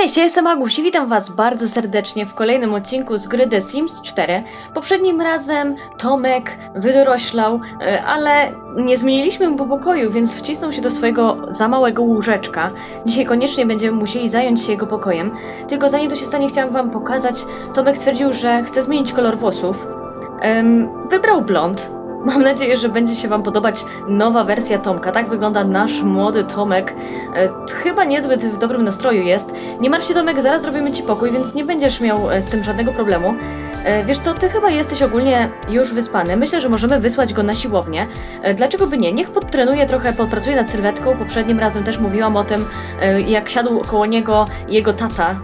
Cześć, ja jestem Aguś i witam was bardzo serdecznie w kolejnym odcinku z gry The Sims 4. Poprzednim razem Tomek wydoroślał, e, ale nie zmieniliśmy mu pokoju, więc wcisnął się do swojego za małego łóżeczka. Dzisiaj koniecznie będziemy musieli zająć się jego pokojem. Tylko zanim to się stanie, chciałam wam pokazać, Tomek stwierdził, że chce zmienić kolor włosów. Wybrał blond. Mam nadzieję, że będzie się Wam podobać nowa wersja Tomka. Tak wygląda nasz młody Tomek. E, chyba niezbyt w dobrym nastroju jest. Nie martw się Tomek, zaraz zrobimy Ci pokój, więc nie będziesz miał e, z tym żadnego problemu. E, wiesz co, Ty chyba jesteś ogólnie już wyspany. Myślę, że możemy wysłać go na siłownię. E, dlaczego by nie? Niech podtrenuje trochę, podpracuje nad sylwetką. Poprzednim razem też mówiłam o tym, e, jak siadł koło niego jego tata,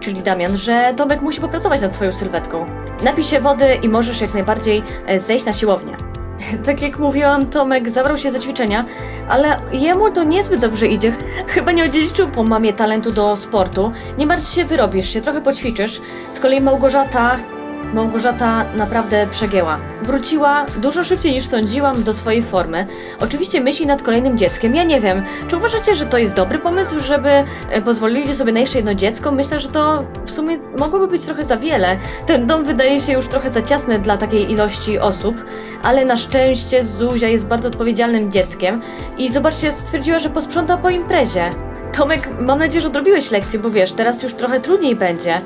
czyli Damian, że Tomek musi popracować nad swoją sylwetką. Napij się wody i możesz jak najbardziej e, zejść na siłownię. Tak jak mówiłam, Tomek zabrał się za ćwiczenia, ale jemu to niezbyt dobrze idzie. Chyba nie odziedziczył po mamie talentu do sportu. Nie martw się, wyrobisz się, trochę poćwiczysz. Z kolei Małgorzata... Małgorzata naprawdę przegięła. Wróciła dużo szybciej niż sądziłam do swojej formy. Oczywiście myśli nad kolejnym dzieckiem. Ja nie wiem, czy uważacie, że to jest dobry pomysł, żeby e, pozwolili sobie na jeszcze jedno dziecko? Myślę, że to w sumie mogłoby być trochę za wiele. Ten dom wydaje się już trochę za ciasny dla takiej ilości osób, ale na szczęście Zuzia jest bardzo odpowiedzialnym dzieckiem i zobaczcie, stwierdziła, że posprząta po imprezie. Tomek, mam nadzieję, że odrobiłeś lekcję, bo wiesz, teraz już trochę trudniej będzie.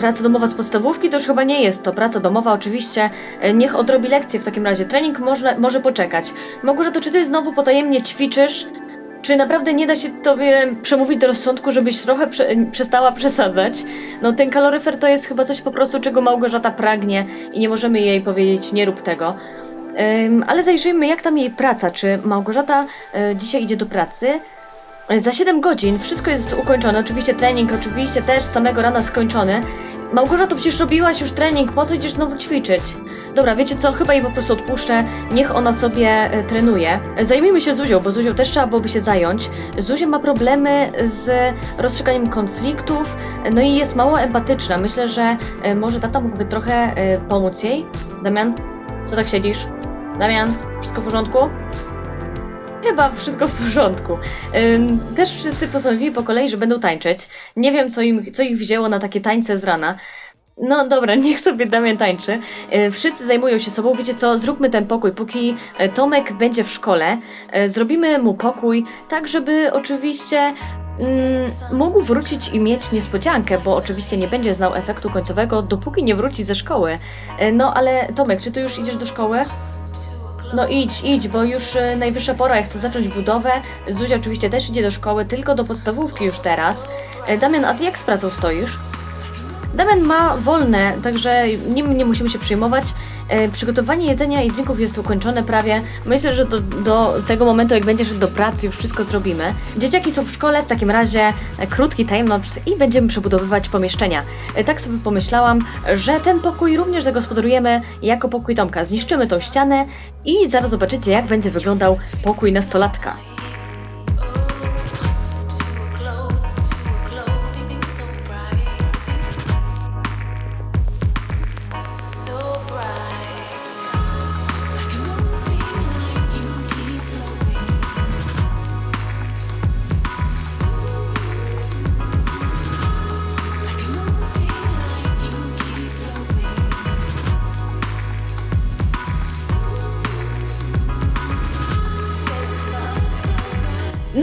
Praca domowa z podstawówki to już chyba nie jest to. Praca domowa oczywiście. E, Niech odrobi lekcję w takim razie. Trening może, może poczekać. Małgorzato, czy ty znowu potajemnie ćwiczysz? Czy naprawdę nie da się tobie przemówić do rozsądku, żebyś trochę prze, przestała przesadzać? No ten kaloryfer to jest chyba coś po prostu, czego Małgorzata pragnie i nie możemy jej powiedzieć nie rób tego. Ym, ale zajrzyjmy jak tam jej praca. Czy Małgorzata y, dzisiaj idzie do pracy? Y, Za 7 godzin wszystko jest ukończone. Oczywiście trening, oczywiście też samego rana skończony. Małgorzato, przecież robiłaś już trening, po co idziesz znowu ćwiczyć? Dobra, wiecie co, chyba jej po prostu odpuszczę, niech ona sobie e, trenuje. Zajmijmy się Zuzią, bo Zuzią też trzeba byłoby się zająć. Zuzia ma problemy z rozstrzyganiem konfliktów, no i jest mało empatyczna. Myślę, że e, może tata mógłby trochę e, pomóc jej. Damian, co tak siedzisz? Damian, wszystko w porządku? Chyba wszystko w porządku. Ym, też wszyscy postanowili po kolei, że będą tańczyć. Nie wiem, co, im, co ich wzięło na takie tańce z rana. No dobra, niech sobie Damian tańczy. Yy, wszyscy zajmują się sobą. Wiecie co, zróbmy ten pokój, póki e, Tomek będzie w szkole. e, Zrobimy mu pokój, tak żeby oczywiście mm, mógł wrócić i mieć niespodziankę, bo oczywiście nie będzie znał efektu końcowego, dopóki nie wróci ze szkoły. No ale Tomek, czy ty już idziesz do szkoły? No idź, idź, bo już e, najwyższa pora, ja chcę zacząć budowę. Zuzia oczywiście też idzie do szkoły, tylko do podstawówki już teraz. E, Damian, a ty jak z pracą stoisz? Damian ma wolne, także nim nie musimy się przejmować. E, przygotowanie jedzenia i drinków jest ukończone prawie. Myślę, że do, do tego momentu, jak będziesz do pracy, już wszystko zrobimy. Dzieciaki są w szkole, w takim razie e, krótki timelapse i będziemy przebudowywać pomieszczenia. E, tak sobie pomyślałam, że ten pokój również zagospodarujemy jako pokój Tomka. Zniszczymy tą ścianę i zaraz zobaczycie, jak będzie wyglądał pokój nastolatka.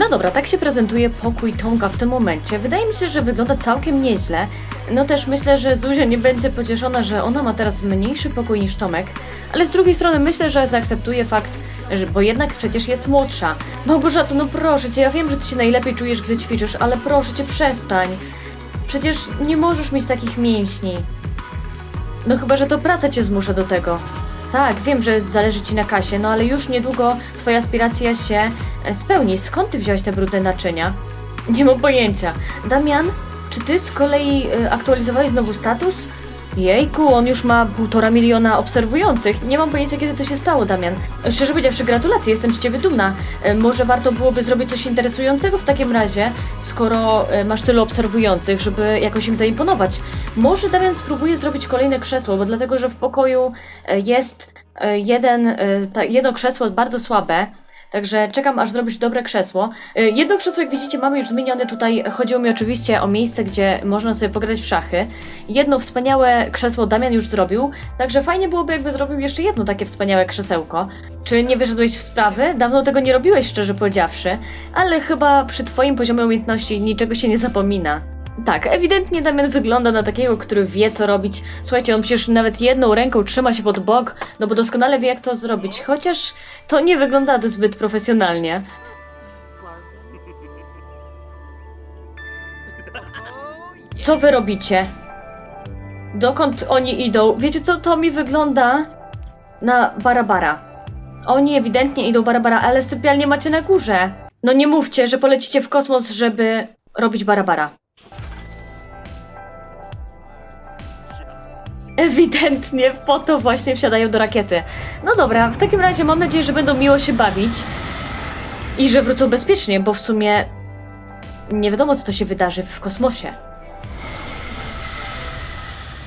No dobra, tak się prezentuje pokój Tomka w tym momencie. Wydaje mi się, że wygląda całkiem nieźle. No też myślę, że Zuzia nie będzie pocieszona, że ona ma teraz mniejszy pokój niż Tomek, ale z drugiej strony myślę, że zaakceptuje fakt, że, bo jednak przecież jest młodsza. Małgorzato, no proszę cię, ja wiem, że ty się najlepiej czujesz, gdy ćwiczysz, ale proszę cię, przestań. Przecież nie możesz mieć takich mięśni. No chyba, że to praca cię zmusza do tego. Tak, wiem, że zależy ci na kasie, no ale już niedługo twoja aspiracja się e, spełni. Skąd ty wziąłeś te brudne naczynia? Nie mam pojęcia. Damian, czy ty z kolei e, aktualizowałeś znowu status? Jejku, on już ma półtora miliona obserwujących. Nie mam pojęcia, kiedy to się stało, Damian. Szczerze powiedziawszy, gratulacje, jestem z ciebie dumna. E, Może warto byłoby zrobić coś interesującego w takim razie, skoro e, masz tylu obserwujących, żeby jakoś im zaimponować. Może Damian spróbuje zrobić kolejne krzesło, bo dlatego, że w pokoju e, jest jeden, jedno krzesło bardzo słabe. Także czekam, aż zrobisz dobre krzesło. Y, Jedno krzesło, jak widzicie, mamy już zmienione tutaj. Chodziło mi oczywiście o miejsce, gdzie można sobie pograć w szachy. Jedno wspaniałe krzesło Damian już zrobił, także fajnie byłoby, jakby zrobił jeszcze jedno takie wspaniałe krzesełko. Czy nie wyszedłeś w sprawy? Dawno tego nie robiłeś, szczerze powiedziawszy, ale chyba przy twoim poziomie umiejętności niczego się nie zapomina. Tak, ewidentnie Damian wygląda na takiego, który wie co robić. Słuchajcie, on przecież nawet jedną ręką trzyma się pod bok, no bo doskonale wie jak to zrobić, chociaż to nie wygląda zbyt profesjonalnie. Co wy robicie? Dokąd oni idą? Wiecie co, to mi wygląda na Barabara. Oni ewidentnie idą Barabara, ale sypialnię macie na górze. No nie mówcie, że polecicie w kosmos, żeby robić Barabara. Ewidentnie po to właśnie wsiadają do rakiety. No dobra, w takim razie mam nadzieję, że będą miło się bawić i że wrócą bezpiecznie, bo w sumie nie wiadomo, co to się wydarzy w kosmosie.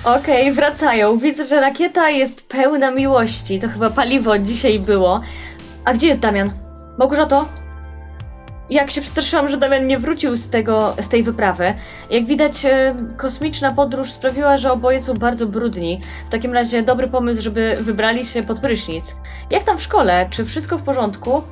Okej, wracają. Widzę, że rakieta jest pełna miłości. To chyba paliwo dzisiaj było. A gdzie jest Damian? Małgorzato? Jak się przestraszyłam, że Damian nie wrócił z, tego, z tej wyprawy. Jak widać, e, kosmiczna podróż sprawiła, że oboje są bardzo brudni. W takim razie dobry pomysł, żeby wybrali się pod prysznic. Jak tam w szkole? Czy wszystko w porządku?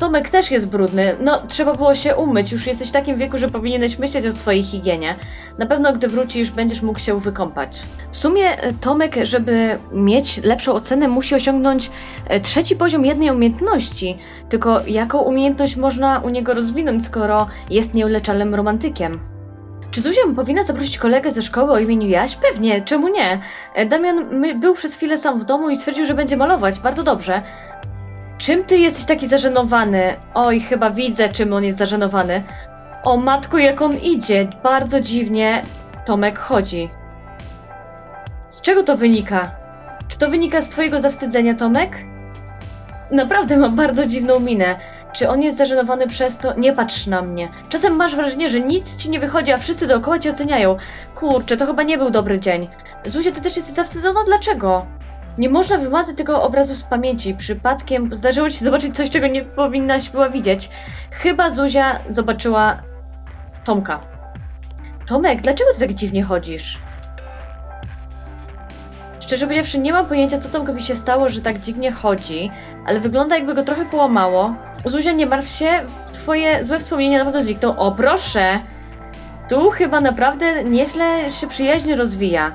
Tomek też jest brudny. No, trzeba było się umyć. Już jesteś w takim wieku, że powinieneś myśleć o swojej higienie. Na pewno, gdy wrócisz, będziesz mógł się wykąpać. W sumie e, Tomek, żeby mieć lepszą ocenę, musi osiągnąć e, trzeci poziom jednej umiejętności. Tylko jaką umiejętność można u niego rozwinąć, skoro jest nieuleczalnym romantykiem? Czy Zuzia powinna zaprosić kolegę ze szkoły o imieniu Jaś? Pewnie, czemu nie? E, Damian był przez chwilę sam w domu i stwierdził, że będzie malować. Bardzo dobrze. Czym ty jesteś taki zażenowany? Oj, chyba widzę, czym on jest zażenowany. O matko, jak on idzie! Bardzo dziwnie Tomek chodzi. Z czego to wynika? Czy to wynika z twojego zawstydzenia, Tomek? Naprawdę ma bardzo dziwną minę. Czy on jest zażenowany przez to? Nie patrz na mnie. Czasem masz wrażenie, że nic ci nie wychodzi, a wszyscy dookoła cię oceniają. Kurczę, to chyba nie był dobry dzień. Zuzia, ty też jesteś zawstydzona? Dlaczego? Nie można wymazać tego obrazu z pamięci. Przypadkiem zdarzyło ci się zobaczyć coś, czego nie powinnaś była widzieć. Chyba Zuzia zobaczyła Tomka. Tomek, dlaczego ty tak dziwnie chodzisz? Szczerze powiedziawszy, nie mam pojęcia, co Tomkowi się stało, że tak dziwnie chodzi, ale wygląda jakby go trochę połamało. Zuzia, nie martw się, twoje złe wspomnienia na pewno znikną. O, proszę! Tu chyba naprawdę nieźle się przyjaźń rozwija.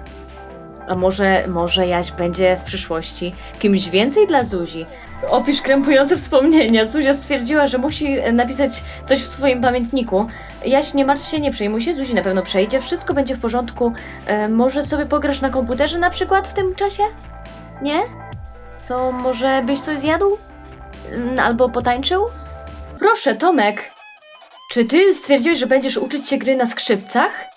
A może, może Jaś będzie w przyszłości kimś więcej dla Zuzi? Opisz krępujące wspomnienia. Zuzia stwierdziła, że musi napisać coś w swoim pamiętniku. Jaś, nie martw się, nie przejmuj się, Zuzi na pewno przejdzie, wszystko będzie w porządku. E, może sobie pograsz na komputerze na przykład w tym czasie? Nie? To może byś coś zjadł? Mm, Albo potańczył? Proszę, Tomek! Czy ty stwierdziłeś, że będziesz uczyć się gry na skrzypcach?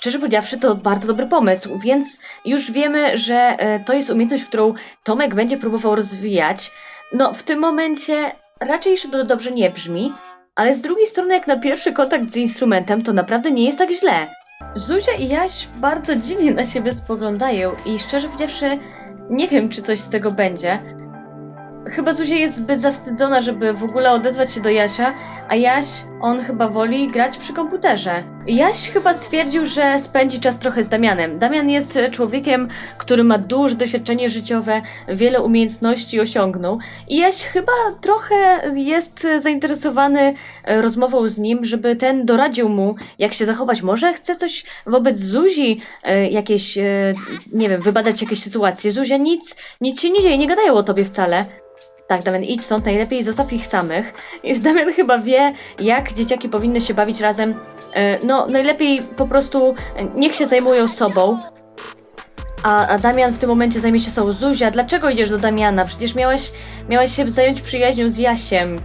Szczerze powiedziawszy, to bardzo dobry pomysł, więc już wiemy, że e, to jest umiejętność, którą Tomek będzie próbował rozwijać. No, w tym momencie raczej jeszcze to dobrze nie brzmi, ale z drugiej strony, jak na pierwszy kontakt z instrumentem, to naprawdę nie jest tak źle. Zuzia i Jaś bardzo dziwnie na siebie spoglądają i szczerze powiedziawszy, nie wiem, czy coś z tego będzie. Chyba Zuzia jest zbyt zawstydzona, żeby w ogóle odezwać się do Jasia, a Jaś, on chyba woli grać przy komputerze. Jaś chyba stwierdził, że spędzi czas trochę z Damianem. Damian jest człowiekiem, który ma duże doświadczenie życiowe, wiele umiejętności osiągnął i Jaś chyba trochę jest zainteresowany e, rozmową z nim, żeby ten doradził mu, jak się zachować. Może chce coś wobec Zuzi, e, jakieś, e, nie wiem, wybadać jakieś sytuacje. Zuzia nic, nic się nie dzieje, nie gadają o tobie wcale. Tak, Damian, idź stąd, najlepiej zostaw ich samych. Damian chyba wie, jak dzieciaki powinny się bawić razem. E, No, najlepiej po prostu e, niech się zajmują sobą. A, a Damian w tym momencie zajmie się sobą. Zuzia, dlaczego idziesz do Damiana? Przecież miałaś, miałaś się zająć przyjaźnią z Jasiem.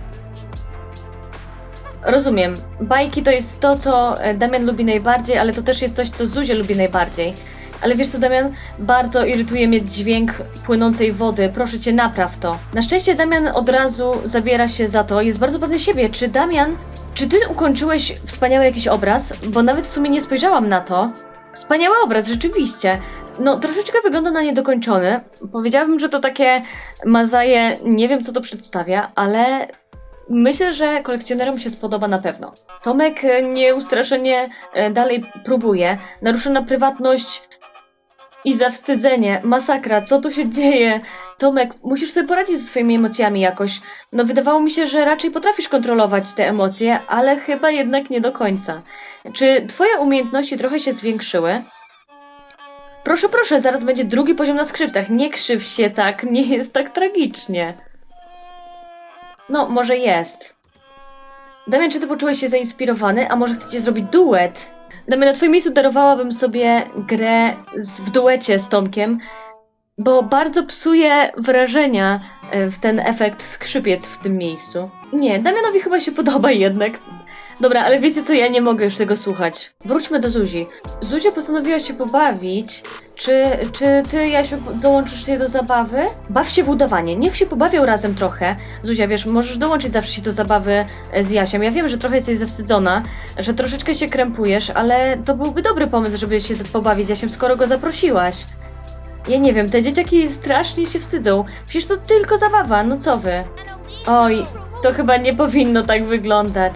Rozumiem. Bajki to jest to, co e, Damian lubi najbardziej, ale to też jest coś, co Zuzia lubi najbardziej. Ale wiesz co, Damian? Bardzo irytuje mnie dźwięk płynącej wody. Proszę cię, napraw to. Na szczęście Damian od razu zabiera się za to. Jest bardzo pewny siebie. Czy Damian, czy ty ukończyłeś wspaniały jakiś obraz? Bo nawet w sumie nie spojrzałam na to. Wspaniały obraz, rzeczywiście. No, troszeczkę wygląda na niedokończony. Powiedziałabym, że to takie mazaje, nie wiem co to przedstawia, ale Myślę, że kolekcjonerom się spodoba na pewno. Tomek e, nieustraszenie e, dalej próbuje. Naruszona prywatność i zawstydzenie. Masakra, co tu się dzieje? Tomek, musisz sobie poradzić ze swoimi emocjami jakoś. No wydawało mi się, że raczej potrafisz kontrolować te emocje, ale chyba jednak nie do końca. Czy twoje umiejętności trochę się zwiększyły? Proszę, proszę, zaraz będzie drugi poziom na skrzypcach. Nie krzyw się tak, nie jest tak tragicznie. No, może jest. Damian, czy ty poczułeś się zainspirowany, a może chcecie zrobić duet? Damian, na twoim miejscu darowałabym sobie grę z, w duecie z Tomkiem, bo bardzo psuje wrażenia e, w ten efekt skrzypiec w tym miejscu. Nie, Damianowi chyba się podoba jednak. Dobra, ale wiecie co, ja nie mogę już tego słuchać. Wróćmy do Zuzi. Zuzia postanowiła się pobawić. Czy, czy ty, Jasiu, dołączysz się do zabawy? Baw się w udawanie, niech się pobawią razem trochę. Zuzia, wiesz, możesz dołączyć zawsze się do zabawy e, z Jasiem. Ja wiem, że trochę jesteś zawstydzona, że troszeczkę się krępujesz, ale to byłby dobry pomysł, żeby się pobawić z Jasiem, skoro go zaprosiłaś. Ja nie wiem, te dzieciaki strasznie się wstydzą. Przecież to tylko zabawa, no co wy? Oj, to chyba nie powinno tak wyglądać.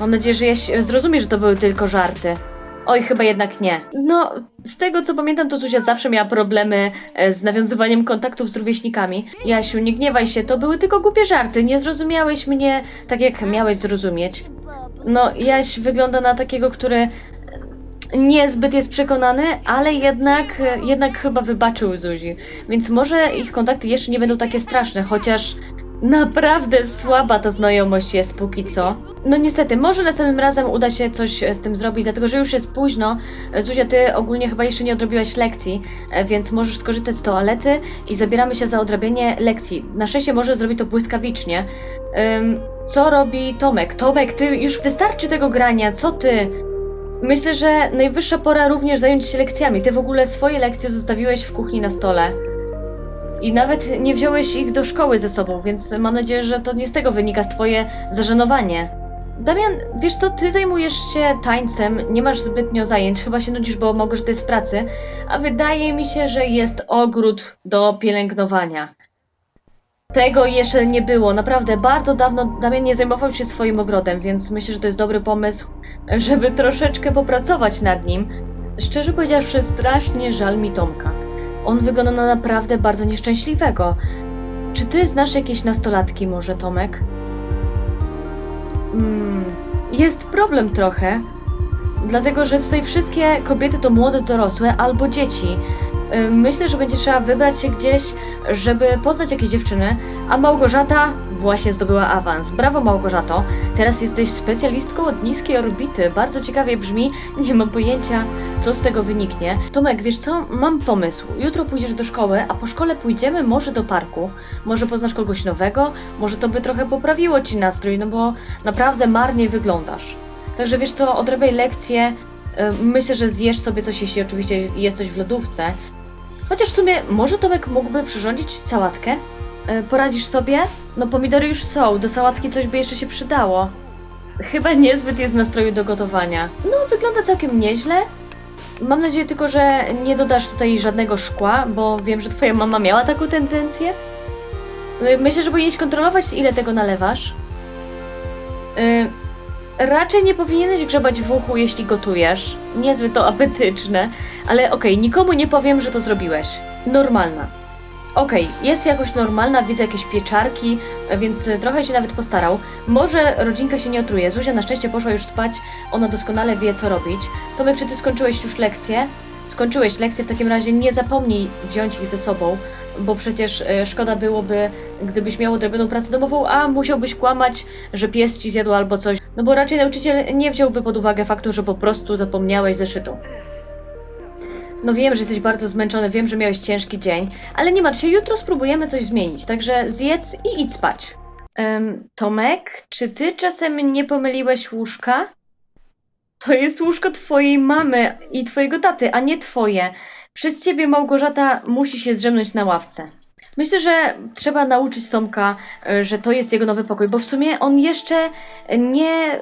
Mam nadzieję, że Jaś zrozumie, że to były tylko żarty. Oj, chyba jednak nie. No, z tego co pamiętam, to Zuzia zawsze miała problemy e, z nawiązywaniem kontaktów z rówieśnikami. Jasiu, nie gniewaj się, to były tylko głupie żarty. Nie zrozumiałeś mnie tak, jak miałeś zrozumieć. No, Jaś wygląda na takiego, który e, niezbyt jest przekonany, ale jednak, e, jednak chyba wybaczył Zuzi. Więc może ich kontakty jeszcze nie będą takie straszne, chociaż naprawdę słaba ta znajomość jest póki co. No niestety, może następnym razem uda się coś e, z tym zrobić, dlatego że już jest późno. E, Zuzia, ty ogólnie chyba jeszcze nie odrobiłaś lekcji, e, więc możesz skorzystać z toalety i zabieramy się za odrabianie lekcji. Na szczęście może zrobić to błyskawicznie. Ym, co robi Tomek? Tomek, ty już wystarczy tego grania, co ty? Myślę, że najwyższa pora również zająć się lekcjami. Ty w ogóle swoje lekcje zostawiłeś w kuchni na stole. I nawet nie wziąłeś ich do szkoły ze sobą, więc mam nadzieję, że to nie z tego wynika z twoje zażenowanie. Damian, wiesz co, ty zajmujesz się tańcem, nie masz zbytnio zajęć, chyba się nudzisz, bo mogę, że to jest pracy, a wydaje mi się, że jest ogród do pielęgnowania. Tego jeszcze nie było, naprawdę bardzo dawno Damian nie zajmował się swoim ogrodem, więc myślę, że to jest dobry pomysł, żeby troszeczkę popracować nad nim. Szczerze powiedziawszy, strasznie żal mi Tomka. On wygląda na naprawdę bardzo nieszczęśliwego. Czy ty znasz jakieś nastolatki może, Tomek? Mm, jest problem trochę. Dlatego, że tutaj wszystkie kobiety to młode dorosłe albo dzieci. Myślę, że będzie trzeba wybrać się gdzieś, żeby poznać jakieś dziewczyny, a Małgorzata właśnie zdobyła awans. Brawo Małgorzato, teraz jesteś specjalistką od niskiej orbity. Bardzo ciekawie brzmi, nie mam pojęcia, co z tego wyniknie. Tomek, wiesz co, mam pomysł. Jutro pójdziesz do szkoły, a po szkole pójdziemy może do parku. Może poznasz kogoś nowego, może to by trochę poprawiło ci nastrój, no bo naprawdę marnie wyglądasz. Także wiesz co, odrabiaj lekcje. Myślę, że zjesz sobie coś, jeśli oczywiście jest coś w lodówce. Chociaż w sumie, może Tomek mógłby przyrządzić sałatkę? Y, Poradzisz sobie? No pomidory już są, do sałatki coś by jeszcze się przydało. Chyba niezbyt jest nastroju do gotowania. No, wygląda całkiem nieźle. Mam nadzieję tylko, że nie dodasz tutaj żadnego szkła, bo wiem, że twoja mama miała taką tendencję. Y, Myślę, że powinieneś kontrolować, ile tego nalewasz. Y, Raczej nie powinieneś grzebać w uchu, jeśli gotujesz. Niezbyt to apetyczne, ale okej, nikomu nie powiem, że to zrobiłeś. Normalna. Okej, jest jakoś normalna, widzę jakieś pieczarki, więc trochę się nawet postarał. Może rodzinka się nie otruje. Zuzia na szczęście poszła już spać, ona doskonale wie, co robić. Tomek, czy ty skończyłeś już lekcję? Skończyłeś lekcję, w takim razie nie zapomnij wziąć ich ze sobą, bo przecież e, szkoda byłoby, gdybyś miał odrobioną pracę domową, a musiałbyś kłamać, że pies ci zjadł albo coś. No bo raczej nauczyciel nie wziąłby pod uwagę faktu, że po prostu zapomniałeś zeszytu. No wiem, że jesteś bardzo zmęczony, wiem, że miałeś ciężki dzień, ale nie martw się, jutro spróbujemy coś zmienić, także zjedz i idź spać. Tomek, czy ty czasem nie pomyliłeś łóżka? To jest łóżko twojej mamy i twojego taty, a nie twoje. Przez ciebie Małgorzata musi się zdrzemnąć na ławce. Myślę, że trzeba nauczyć Tomka, e, że to jest jego nowy pokój, bo w sumie on jeszcze nie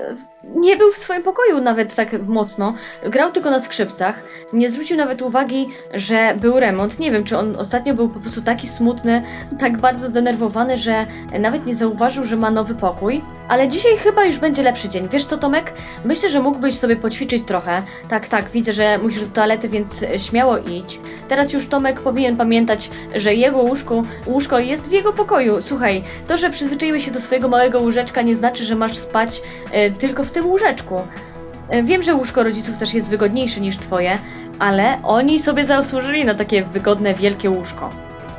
nie był w swoim pokoju nawet tak mocno. Grał tylko na skrzypcach. Nie zwrócił nawet uwagi, że był remont. Nie wiem, czy on ostatnio był po prostu taki smutny, tak bardzo zdenerwowany, że nawet nie zauważył, że ma nowy pokój. Ale dzisiaj chyba już będzie lepszy dzień. Wiesz co, Tomek? Myślę, że mógłbyś sobie poćwiczyć trochę. Tak, tak, widzę, że musisz do toalety, więc śmiało idź. Teraz już Tomek powinien pamiętać, że jego łóżko, łóżko jest w jego pokoju. Słuchaj, to, że przyzwyczaiłeś się do swojego małego łóżeczka nie znaczy, że masz spać e, tylko w tym łóżeczku. E, wiem, że łóżko rodziców też jest wygodniejsze niż twoje, ale oni sobie zasłużyli na takie wygodne, wielkie łóżko.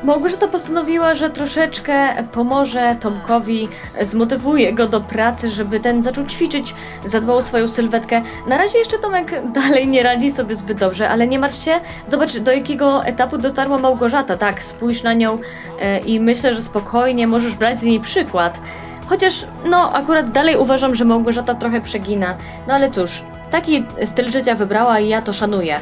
Małgorzata postanowiła, że troszeczkę pomoże Tomkowi, zmotywuje go do pracy, żeby ten zaczął ćwiczyć, zadbał o swoją sylwetkę. Na razie jeszcze Tomek dalej nie radzi sobie zbyt dobrze, ale nie martw się, zobacz do jakiego etapu dotarła Małgorzata, tak, spójrz na nią e, i myślę, że spokojnie możesz brać z niej przykład. Chociaż, no, akurat dalej uważam, że Małgorzata trochę przegina. No ale cóż, taki styl życia wybrała i ja to szanuję.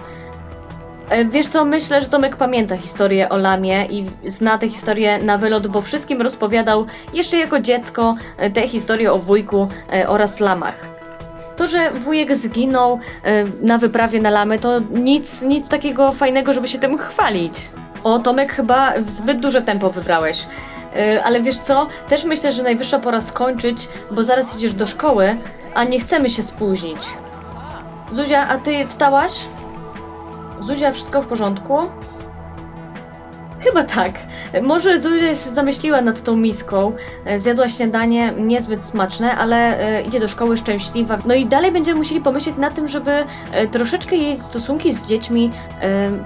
E, Wiesz co, myślę, że Tomek pamięta historię o Lamie i zna tę historię na wylot, bo wszystkim rozpowiadał jeszcze jako dziecko e, tę historię o wujku e, oraz lamach. To, że wujek zginął na wyprawie na lamy, to nic, nic takiego fajnego, żeby się tym chwalić. O, Tomek, chyba zbyt duże tempo wybrałeś. Ale wiesz co, też myślę, że najwyższa pora skończyć, bo zaraz idziesz do szkoły, a nie chcemy się spóźnić. Zuzia, a ty wstałaś? Zuzia, wszystko w porządku? Chyba tak. Może Zuzia się zamyśliła nad tą miską, e, zjadła śniadanie niezbyt smaczne, ale e, idzie do szkoły szczęśliwa. No i dalej będziemy musieli pomyśleć na tym, żeby e, troszeczkę jej stosunki z dziećmi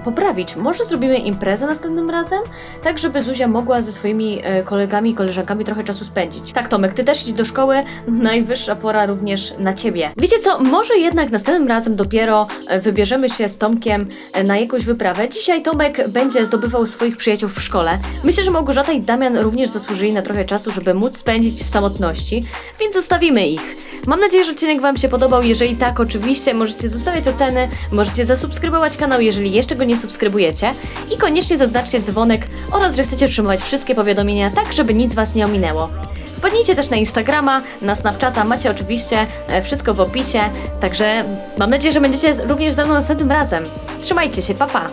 poprawić. Może zrobimy imprezę następnym razem? Tak, żeby Zuzia mogła ze swoimi kolegami i koleżankami trochę czasu spędzić. Tak, Tomek, ty też idź do szkoły, najwyższa pora również na ciebie. Wiecie co, może jednak następnym razem dopiero wybierzemy się z Tomkiem na jakąś wyprawę. Dzisiaj Tomek będzie zdobywał swoich przyjaciół w szkole. Myślę, że Małgorzata i Damian również zasłużyli na trochę czasu, żeby móc spędzić w samotności, więc zostawimy ich. Mam nadzieję, że odcinek Wam się podobał. Jeżeli tak, oczywiście możecie zostawiać oceny, możecie zasubskrybować kanał, jeżeli jeszcze go nie subskrybujecie i koniecznie zaznaczcie dzwonek oraz, że chcecie otrzymywać wszystkie powiadomienia, tak żeby nic Was nie ominęło. Wpadnijcie też na Instagrama, na Snapchata, macie oczywiście e, wszystko w opisie, także mam nadzieję, że będziecie również ze mną następnym razem. Trzymajcie się, pa pa!